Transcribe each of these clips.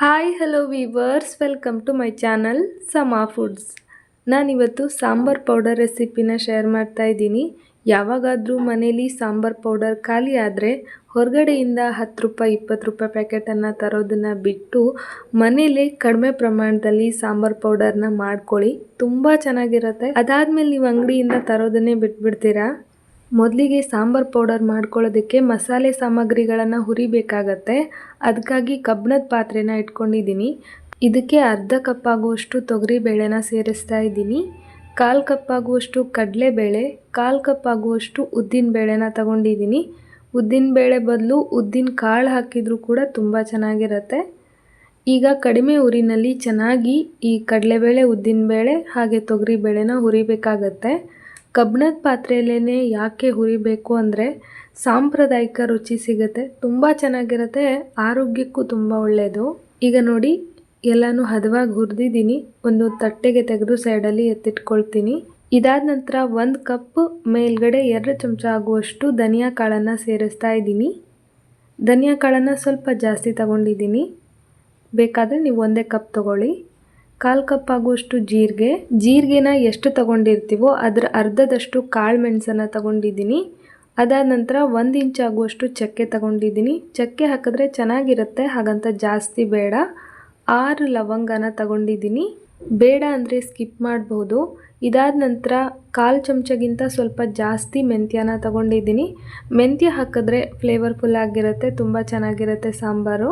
Hi hello viewers welcome to my channel Sama foods ನಾನಿವತ್ತು sambar powder ರೆಸಿಪಿನ share ಮಾಡ್ತಾ ಇದ್ದೀನಿ. ಯಾವಾಗಾದರೂ ಮನೇಲಿ ಸಾಂಬಾರ್ ಪೌಡರ್ ಖಾಲಿ ಆದರೆ ಹೊರಗಡೆಯಿಂದ ಹತ್ತು ರೂಪಾಯಿ, ಇಪ್ಪತ್ತು ರೂಪಾಯಿ ಪ್ಯಾಕೆಟನ್ನು ತರೋದನ್ನು ಬಿಟ್ಟು ಮನೇಲೇ ಕಡಿಮೆ ಪ್ರಮಾಣದಲ್ಲಿ ಸಾಂಬಾರ್ ಪೌಡರ್ನ ಮಾಡ್ಕೊಳ್ಳಿ. ತುಂಬ ಚೆನ್ನಾಗಿರುತ್ತೆ. ಅದಾದಮೇಲೆ ನೀವು ಅಂಗಡಿಯಿಂದ ತರೋದನ್ನೇ ಬಿಟ್ಬಿಡ್ತೀರಾ? ಮೊದಲಿಗೆ ಸಾಂಬಾರ್ ಪೌಡರ್ ಮಾಡ್ಕೊಳ್ಳೋದಕ್ಕೆ ಮಸಾಲೆ ಸಾಮಗ್ರಿಗಳನ್ನು ಹುರಿಬೇಕಾಗತ್ತೆ. ಅದಕ್ಕಾಗಿ ಕಬ್ಬಿಣದ ಪಾತ್ರೆನ ಇಟ್ಕೊಂಡಿದ್ದೀನಿ ಇದಕ್ಕೆ ಅರ್ಧ ಕಪ್ ಆಗುವಷ್ಟು ತೊಗರಿ ಬೇಳೆನ ಸೇರಿಸ್ತಾ ಇದ್ದೀನಿ. ಕಾಲು ಕಪ್ ಆಗುವಷ್ಟು ಕಡಲೆಬೇಳೆ, ಕಾಲು ಕಪ್ ಆಗುವಷ್ಟು ಉದ್ದಿನ ಬೇಳೆನ ತಗೊಂಡಿದ್ದೀನಿ ಉದ್ದಿನ ಬೇಳೆ ಬದಲು ಉದ್ದಿನ ಕಾಳು ಹಾಕಿದರೂ ಕೂಡ ತುಂಬ ಚೆನ್ನಾಗಿರುತ್ತೆ. ಈಗ ಕಡಿಮೆ ಉರಿನಲ್ಲಿ ಚೆನ್ನಾಗಿ ಈ ಕಡಲೆಬೇಳೆ ಉದ್ದಿನಬೇಳೆ ಹಾಗೆ ತೊಗರಿಬೇಳೆನ ಹುರಿಬೇಕಾಗತ್ತೆ. ಕಬ್ಬಿಣದ ಪಾತ್ರೆಯಲ್ಲೇ ಯಾಕೆ ಹುರಿಬೇಕು ಅಂದರೆ ಸಾಂಪ್ರದಾಯಿಕ ರುಚಿ ಸಿಗುತ್ತೆ, ತುಂಬ ಚೆನ್ನಾಗಿರುತ್ತೆ, ಆರೋಗ್ಯಕ್ಕೂ ತುಂಬ ಒಳ್ಳೆಯದು ಈಗ ನೋಡಿ, ಎಲ್ಲನೂ ಹದವಾಗಿ ಹುರಿದಿದ್ದೀನಿ, ಒಂದು ತಟ್ಟೆಗೆ ತೆಗೆದು ಸೈಡಲ್ಲಿ ಎತ್ತಿಟ್ಕೊಳ್ತೀನಿ. ಇದಾದ ನಂತರ ಒಂದು ಕಪ್ ಮೇಲ್ಗಡೆ ಎರಡು ಚಮಚ ಆಗುವಷ್ಟು ಧನಿಯಾ ಕಾಳನ್ನು ಸೇರಿಸ್ತಾ ಇದ್ದೀನಿ. ಧನಿಯಾ ಕಾಳನ್ನು ಸ್ವಲ್ಪ ಜಾಸ್ತಿ ತಗೊಂಡಿದ್ದೀನಿ. ಬೇಕಾದರೆ ನೀವು ಒಂದೇ ಕಪ್ ತಗೊಳ್ಳಿ. ಕಾಲು ಕಪ್ ಆಗುವಷ್ಟು ಜೀರಿಗೆ. ಜೀರಿಗೆನ ಎಷ್ಟು ತಗೊಂಡಿರ್ತೀವೋ ಅದರ ಅರ್ಧದಷ್ಟು ಕಾಳು ಮೆಣಸನ್ನು ತಗೊಂಡಿದ್ದೀನಿ. ಅದಾದ ನಂತರ ಒಂದು ಇಂಚ್ ಆಗುವಷ್ಟು ಚಕ್ಕೆ ತಗೊಂಡಿದ್ದೀನಿ. ಚಕ್ಕೆ ಹಾಕಿದ್ರೆ ಚೆನ್ನಾಗಿರುತ್ತೆ, ಹಾಗಂತ ಜಾಸ್ತಿ ಬೇಡ. ಆರು ಲವಂಗನ ತಗೊಂಡಿದ್ದೀನಿ. ಬೇಡ ಅಂದರೆ ಸ್ಕಿಪ್ ಮಾಡಬಹುದು. ಇದಾದ ನಂತರ ಕಾಲು ಚಮಚಗಿಂತ ಸ್ವಲ್ಪ ಜಾಸ್ತಿ ಮೆಂತ್ಯನ ತಗೊಂಡಿದ್ದೀನಿ. ಮೆಂತ್ಯ ಹಾಕಿದ್ರೆ ಫ್ಲೇವರ್ಫುಲ್ ಆಗಿರುತ್ತೆ, ತುಂಬ ಚೆನ್ನಾಗಿರುತ್ತೆ ಸಾಂಬಾರು.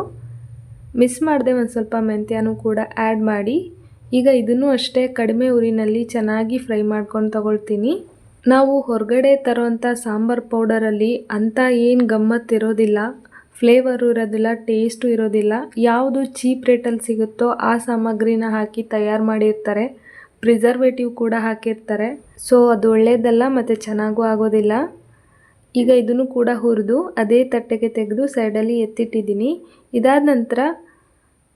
ಮಿಸ್ ಮಾಡಿದೆ ಒಂದು ಸ್ವಲ್ಪ ಮೆಂತ್ಯನೂ ಕೂಡ ಆ್ಯಡ್ ಮಾಡಿ. ಈಗ ಇದನ್ನು ಅಷ್ಟೇ ಕಡಿಮೆ ಉರಿನಲ್ಲಿ ಚೆನ್ನಾಗಿ ಫ್ರೈ ಮಾಡ್ಕೊಂಡು ತಗೊಳ್ತೀನಿ. ನಾವು ಹೊರಗಡೆ ತರೋವಂಥ ಸಾಂಬಾರ್ ಪೌಡರಲ್ಲಿ ಅಂಥ ಏನು ಗಮ್ಮತ್ತಿರೋದಿಲ್ಲ ಫ್ಲೇವರು ಇರೋದಿಲ್ಲ, ಟೇಸ್ಟು ಇರೋದಿಲ್ಲ, ಯಾವುದು ಚೀಪ್ ರೇಟಲ್ಲಿ ಸಿಗುತ್ತೋ ಆ ಸಾಮಗ್ರಿನ ಹಾಕಿ ತಯಾರು ಮಾಡಿರ್ತಾರೆ. ಪ್ರಿಸರ್ವೇಟಿವ್ ಕೂಡ ಹಾಕಿರ್ತಾರೆ. ಸೊ, ಅದು ಒಳ್ಳೆಯದಲ್ಲ ಮತ್ತು ಚೆನ್ನಾಗೂ ಆಗೋದಿಲ್ಲ. ಈಗ ಇದನ್ನು ಕೂಡ ಹುರಿದು ಅದೇ ತಟ್ಟೆಗೆ ತೆಗೆದು ಸೈಡಲ್ಲಿ ಎತ್ತಿಟ್ಟಿದ್ದೀನಿ. ಇದಾದ ನಂತರ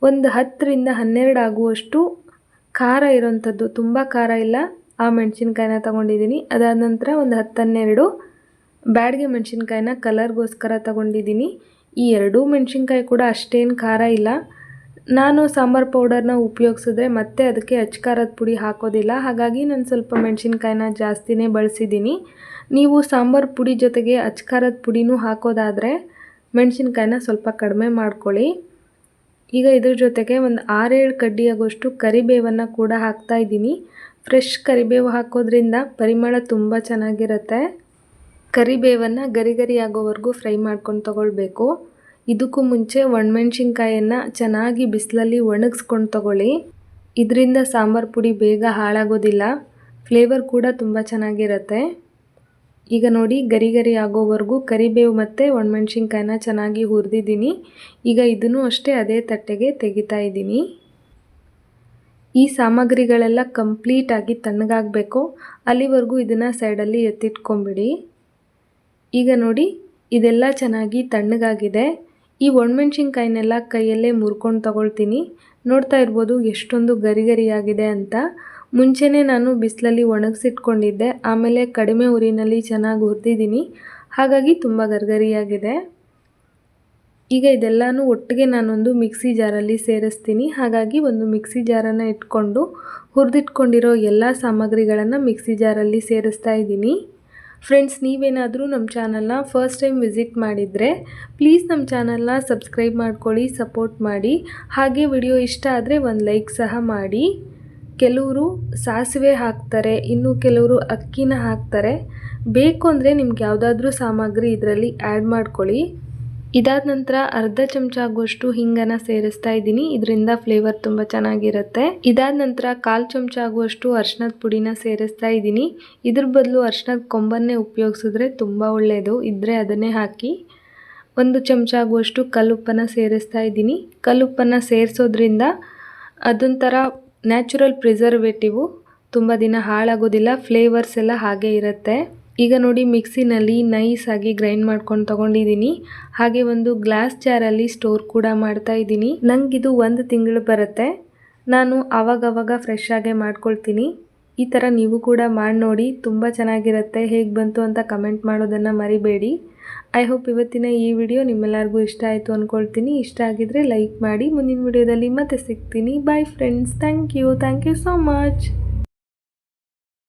ಒಂದು ಹತ್ತರಿಂದ ಹನ್ನೆರಡು ಆಗುವಷ್ಟು ಖಾರ ಇರೋಂಥದ್ದು ತುಂಬ ಖಾರ ಇಲ್ಲ, ಆ ಮೆಣಸಿನ್ಕಾಯಿನ ತೊಗೊಂಡಿದ್ದೀನಿ. ಅದಾದ ನಂತರ ಒಂದು ಹತ್ತನ್ನೆರಡು ಬ್ಯಾಡ್ಗೆ ಮೆಣಸಿನ್ಕಾಯಿನ ಕಲರ್ಗೋಸ್ಕರ ತೊಗೊಂಡಿದ್ದೀನಿ. ಈ ಎರಡೂ ಮೆಣಸಿನ್ಕಾಯಿ ಕೂಡ ಅಷ್ಟೇನು ಖಾರ ಇಲ್ಲ. ನಾನು ಸಾಂಬಾರು ಪೌಡರ್ನ ಉಪಯೋಗಿಸಿದ್ರೆ ಮತ್ತೆ ಅದಕ್ಕೆ ಅಚ್ಕಾರದ ಪುಡಿ ಹಾಕೋದಿಲ್ಲ. ಹಾಗಾಗಿ ನಾನು ಸ್ವಲ್ಪ ಮೆಣಸಿನ್ಕಾಯಿನ ಜಾಸ್ತಿನೇ ಬಳಸಿದ್ದೀನಿ. ನೀವು ಸಾಂಬಾರು ಪುಡಿ ಜೊತೆಗೆ ಅಚ್ಕಾರದ ಪುಡಿನೂ ಹಾಕೋದಾದರೆ ಮೆಣಸಿನ್ಕಾಯಿನ ಸ್ವಲ್ಪ ಕಡಿಮೆ ಮಾಡ್ಕೊಳ್ಳಿ. ಈಗ ಇದ್ರ ಜೊತೆಗೆ ಒಂದು ಆರೇಳು ಕಡ್ಡಿ ಆಗೋಷ್ಟು ಕರಿಬೇವನ್ನು ಕೂಡ ಹಾಕ್ತಾ ಇದ್ದೀನಿ. ಫ್ರೆಶ್ ಕರಿಬೇವು ಹಾಕೋದ್ರಿಂದ ಪರಿಮಳ ತುಂಬ ಚೆನ್ನಾಗಿರುತ್ತೆ. ಕರಿಬೇವನ್ನು ಗರಿ ಗರಿ ಆಗೋವರೆಗೂ ಫ್ರೈ ಮಾಡ್ಕೊಂಡು ತಗೊಳ್ಬೇಕು. ಇದಕ್ಕೂ ಮುಂಚೆ ಒಣಮೆಣ್ಸಿನ್ಕಾಯನ್ನು ಚೆನ್ನಾಗಿ ಬಿಸಿಲಲ್ಲಿ ಒಣಗಿಸ್ಕೊಂಡು ತಗೊಳ್ಳಿ. ಇದರಿಂದ ಸಾಂಬಾರು ಪುಡಿ ಬೇಗ ಹಾಳಾಗೋದಿಲ್ಲ. ಫ್ಲೇವರ್ ಕೂಡ ತುಂಬ ಚೆನ್ನಾಗಿರುತ್ತೆ. ಈಗ ನೋಡಿ, ಗರಿ ಗರಿ ಆಗೋವರೆಗೂ ಕರಿಬೇವು ಮತ್ತು ಒಣಮೆಣ್ಸಿನ್ಕಾಯಿನ ಚೆನ್ನಾಗಿ ಹುರಿದಿದ್ದೀನಿ. ಈಗ ಇದನ್ನು ಅಷ್ಟೇ ಅದೇ ತಟ್ಟೆಗೆ ತೆಗಿತಾ ಇದ್ದೀನಿ. ಈ ಸಾಮಗ್ರಿಗಳೆಲ್ಲ ಕಂಪ್ಲೀಟಾಗಿ ತಣ್ಣಗಾಗಬೇಕು. ಅಲ್ಲಿವರೆಗೂ ಇದನ್ನು ಸೈಡಲ್ಲಿ ಎತ್ತಿಟ್ಕೊಂಬಿಡಿ. ಈಗ ನೋಡಿ, ಇದೆಲ್ಲ ಚೆನ್ನಾಗಿ ತಣ್ಣಗಾಗಿದೆ. ಈ ಒಣಮೆಣ್ಸಿನ್ಕಾಯಿನೆಲ್ಲ ಕೈಯಲ್ಲೇ ಮುರ್ಕೊಂಡು ತಗೊಳ್ತೀನಿ. ನೋಡ್ತಾ ಇರ್ಬೋದು ಎಷ್ಟೊಂದು ಗರಿ ಗರಿಯಾಗಿದೆ ಅಂತ. ಮುಂಚೆನೇ ನಾನು ಬಿಸಿಲಲ್ಲಿ ಒಣಗಿಸಿಟ್ಕೊಂಡಿದ್ದೆ, ಆಮೇಲೆ ಕಡಿಮೆ ಉರಿನಲ್ಲಿ ಚೆನ್ನಾಗಿ ಹುರಿದಿದ್ದೀನಿ. ಹಾಗಾಗಿ ತುಂಬ ಗರ್ಗರಿಯಾಗಿದೆ. ಈಗ ಇದೆಲ್ಲನೂ ಒಟ್ಟಿಗೆ ನಾನೊಂದು ಮಿಕ್ಸಿ ಜಾರಲ್ಲಿ ಸೇರಿಸ್ತೀನಿ. ಹಾಗಾಗಿ ಒಂದು ಮಿಕ್ಸಿ ಜಾರನ್ನು ಇಟ್ಕೊಂಡು ಹುರಿದಿಟ್ಕೊಂಡಿರೋ ಎಲ್ಲ ಸಾಮಗ್ರಿಗಳನ್ನು ಮಿಕ್ಸಿ ಜಾರಲ್ಲಿ ಸೇರಿಸ್ತಾ ಇದ್ದೀನಿ. ಫ್ರೆಂಡ್ಸ್, ನೀವೇನಾದರೂ ನಮ್ಮ ಚಾನಲ್ನ ಫಸ್ಟ್ ಟೈಮ್ ವಿಸಿಟ್ ಮಾಡಿದರೆ ಪ್ಲೀಸ್ ನಮ್ಮ ಚಾನಲ್ನ ಸಬ್ಸ್ಕ್ರೈಬ್ ಮಾಡ್ಕೊಳ್ಳಿ, ಸಪೋರ್ಟ್ ಮಾಡಿ. ಹಾಗೆ ವಿಡಿಯೋ ಇಷ್ಟ ಆದರೆ ಒಂದು ಲೈಕ್ ಸಹ ಮಾಡಿ. ಕೆಲವರು ಸಾಸಿವೆ ಹಾಕ್ತಾರೆ, ಇನ್ನು ಕೆಲವರು ಅಕ್ಕಿನ ಹಾಕ್ತಾರೆ. ಬೇಕು ಅಂದರೆ ನಿಮ್ಗೆ ಯಾವುದಾದ್ರೂ ಸಾಮಗ್ರಿ ಇದರಲ್ಲಿ ಆ್ಯಡ್ ಮಾಡ್ಕೊಳ್ಳಿ. ಇದಾದ ನಂತರ ಅರ್ಧ ಚಮಚ ಆಗುವಷ್ಟು ಹಿಂಗನ್ನು ಸೇರಿಸ್ತಾ ಇದ್ದೀನಿ. ಇದರಿಂದ ಫ್ಲೇವರ್ ತುಂಬ ಚೆನ್ನಾಗಿರುತ್ತೆ. ಇದಾದ ನಂತರ ಕಾಲು ಚಮಚ ಆಗುವಷ್ಟು ಅರ್ಶಿನದ ಪುಡಿನ ಸೇರಿಸ್ತಾ ಇದ್ದೀನಿ. ಇದ್ರ ಬದಲು ಅರ್ಶಿನದ ಕೊಂಬನ್ನೇ ಉಪಯೋಗಿಸಿದ್ರೆ ತುಂಬ ಒಳ್ಳೆಯದು ಇದ್ದರೆ ಅದನ್ನೇ ಹಾಕಿ ಒಂದು ಚಮಚ ಆಗುವಷ್ಟು ಕಲ್ಲುಪ್ಪನ್ನು ಸೇರಿಸ್ತಾ ಇದ್ದೀನಿ. ಕಲ್ಲುಪ್ಪನ್ನು ಸೇರಿಸೋದ್ರಿಂದ ಅದೊಂಥರ ನ್ಯಾಚುರಲ್ ಪ್ರಿಸರ್ವೇಟಿವು ತುಂಬ ದಿನ ಹಾಳಾಗೋದಿಲ್ಲ, ಫ್ಲೇವರ್ಸ್ ಎಲ್ಲ ಹಾಗೆ ಇರುತ್ತೆ. ಈಗ ನೋಡಿ ಮಿಕ್ಸಿನಲ್ಲಿ ನೈಸಾಗಿ ಗ್ರೈಂಡ್ ಮಾಡ್ಕೊಂಡು ತೊಗೊಂಡಿದ್ದೀನಿ. ಹಾಗೆ ಒಂದು ಗ್ಲಾಸ್ ಚಾರಲ್ಲಿ ಸ್ಟೋರ್ ಕೂಡ ಮಾಡ್ತಾ ಇದ್ದೀನಿ. ಇದು ಒಂದು ತಿಂಗಳು ಬರುತ್ತೆ. ನಾನು ಆವಾಗವಾಗ ಫ್ರೆಶ್ ಆಗೇ ಮಾಡ್ಕೊಳ್ತೀನಿ. ಈ ಥರ ನೀವು ಕೂಡ ಮಾಡಿ ನೋಡಿ ತುಂಬ ಚೆನ್ನಾಗಿರುತ್ತೆ. ಹೇಗೆ ಬಂತು ಅಂತ ಕಮೆಂಟ್ ಮಾಡೋದನ್ನು ಮರಿಬೇಡಿ. ಐ ಹೋಪ್ ಇವತ್ತಿನ ಈ ವಿಡಿಯೋ ನಿಮ್ಮೆಲ್ಲರಿಗೂ ಇಷ್ಟ ಆಯಿತು ಅಂದ್ಕೊಳ್ತೀನಿ ಇಷ್ಟ ಆಗಿದ್ರೆ ಲೈಕ್ ಮಾಡಿ. ಮುಂದಿನ ವಿಡಿಯೋದಲ್ಲಿ ಮತ್ತೆ ಸಿಗ್ತೀನಿ. Bye friends thank you thank you so much